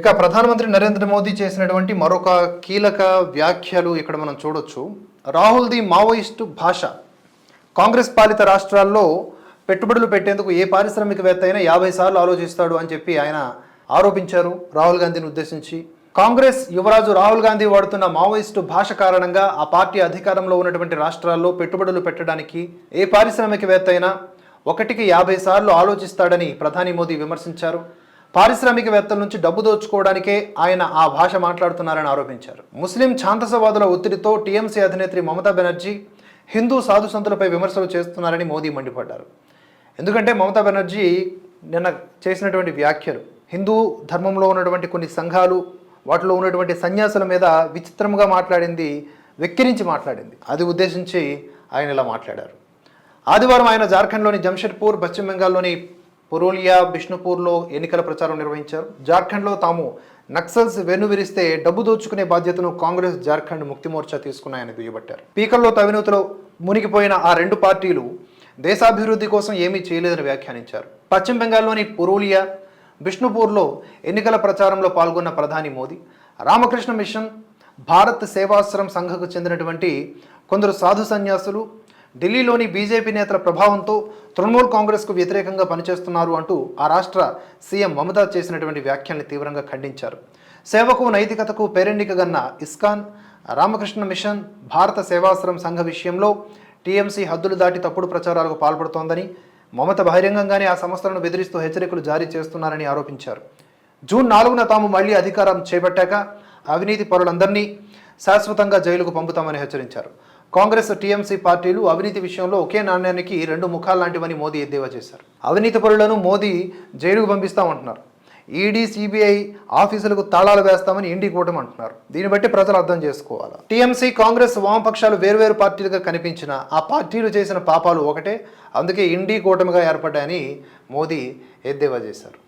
ఇక ప్రధానమంత్రి నరేంద్ర మోదీ చేసినటువంటి మరొక కీలక వ్యాఖ్యలు ఇక్కడ మనం చూడొచ్చు. రాహుల్ది మావోయిస్టు భాష. కాంగ్రెస్ పాలిత రాష్ట్రాల్లో పెట్టుబడులు పెట్టేందుకు ఏ పారిశ్రామికవేత్త అయినా యాభై సార్లు ఆలోచిస్తాడు అని చెప్పి ఆయన ఆరోపించారు రాహుల్ గాంధీని ఉద్దేశించి. కాంగ్రెస్ యువరాజు రాహుల్ గాంధీ వాడుతున్న మావోయిస్టు భాష కారణంగా ఆ పార్టీ అధికారంలో ఉన్నటువంటి రాష్ట్రాల్లో పెట్టుబడులు పెట్టడానికి ఏ పారిశ్రామికవేత్త అయినా ఒకటికి యాభై సార్లు ఆలోచిస్తాడని ప్రధాని మోదీ విమర్శించారు. పారిశ్రామికవేత్తల నుంచి డబ్బు దోచుకోవడానికే ఆయన ఆ భాష మాట్లాడుతున్నారని ఆరోపించారు. ముస్లిం ఛాంతసవాదుల ఒత్తిడితో టీఎంసీ అధినేత్రి మమతా బెనర్జీ హిందూ సాధు సంతులపై విమర్శలు చేస్తున్నారని మోదీ మండిపడ్డారు. ఎందుకంటే మమతా బెనర్జీ నిన్న చేసినటువంటి వ్యాఖ్యలు హిందూ ధర్మంలో ఉన్నటువంటి కొన్ని సంఘాలు వాటిలో ఉన్నటువంటి సన్యాసుల మీద విచిత్రంగా మాట్లాడింది వెక్కిరించి మాట్లాడింది. అది ఉద్దేశించి ఆయన ఇలా మాట్లాడారు. ఆదివారం ఆయన జార్ఖండ్లోని జంషెడ్పూర్ పశ్చిమ బెంగాల్లోని పురూలియా బిష్ణుపూర్లో ఎన్నికల ప్రచారం నిర్వహించారు. జార్ఖండ్లో తాము నక్సల్స్ వెనువిరిస్తే డబ్బు దోచుకునే బాధ్యతను కాంగ్రెస్ జార్ఖండ్ ముక్తి మోర్చా తీసుకున్నాయని దుయ్యబట్టారు. పీకల్లో తవినూతలో మునిగిపోయిన ఆ రెండు పార్టీలు దేశాభివృద్ధి కోసం ఏమీ చేయలేదని వ్యాఖ్యానించారు. పశ్చిమ బెంగాల్లోని పురూలియా బిష్ణుపూర్లో ఎన్నికల ప్రచారంలో పాల్గొన్న ప్రధాని మోదీ రామకృష్ణ మిషన్ భారత్ సేవాశ్రమ్ సంఘకు చెందినటువంటి కొందరు సాధు సన్యాసులు ఢిల్లీలోని బీజేపీ నేతల ప్రభావంతో తృణమూల్ కాంగ్రెస్కు వ్యతిరేకంగా పనిచేస్తున్నారు అంటూ ఆ రాష్ట్ర సీఎం మమతా చేసినటువంటి వ్యాఖ్యల్ని తీవ్రంగా ఖండించారు. సేవకు నైతికతకు పేరెన్నికగన్న ఇస్కాన్ రామకృష్ణ మిషన్ భారత సేవాశ్రయం సంఘ విషయంలో టీఎంసీ హద్దులు దాటి తప్పుడు ప్రచారాలకు పాల్పడుతోందని మమత బహిరంగంగానే ఆ సంస్థలను బెదిరిస్తూ హెచ్చరికలు జారీ చేస్తున్నారని ఆరోపించారు. జూన్ నాలుగున తాము మళ్ళీ అధికారం చేపట్టాక అవినీతి పరులందరినీ శాశ్వతంగా జైలుకు పంపుతామని హెచ్చరించారు. కాంగ్రెస్ టీఎంసీ పార్టీలు అవినీతి విషయంలో ఒకే నాణ్యానికి రెండు ముఖాలు లాంటివని మోదీ ఎద్దేవా చేశారు. అవినీతి పరులను మోదీ జైలుకు పంపిస్తామంటున్నారు. ఈడీ సిబిఐ ఆఫీసులకు తాళాలు వేస్తామని ఇండి కూటమి అంటున్నారు. దీన్ని బట్టి ప్రజలు అర్థం చేసుకోవాలి? టీఎంసీ కాంగ్రెస్ వామపక్షాలు వేర్వేరు పార్టీలుగా కనిపించిన ఆ పార్టీలు చేసిన పాపాలు ఒకటే. అందుకే ఇండి కూటమిగా ఏర్పడ్డాయని మోదీ ఎద్దేవా చేశారు.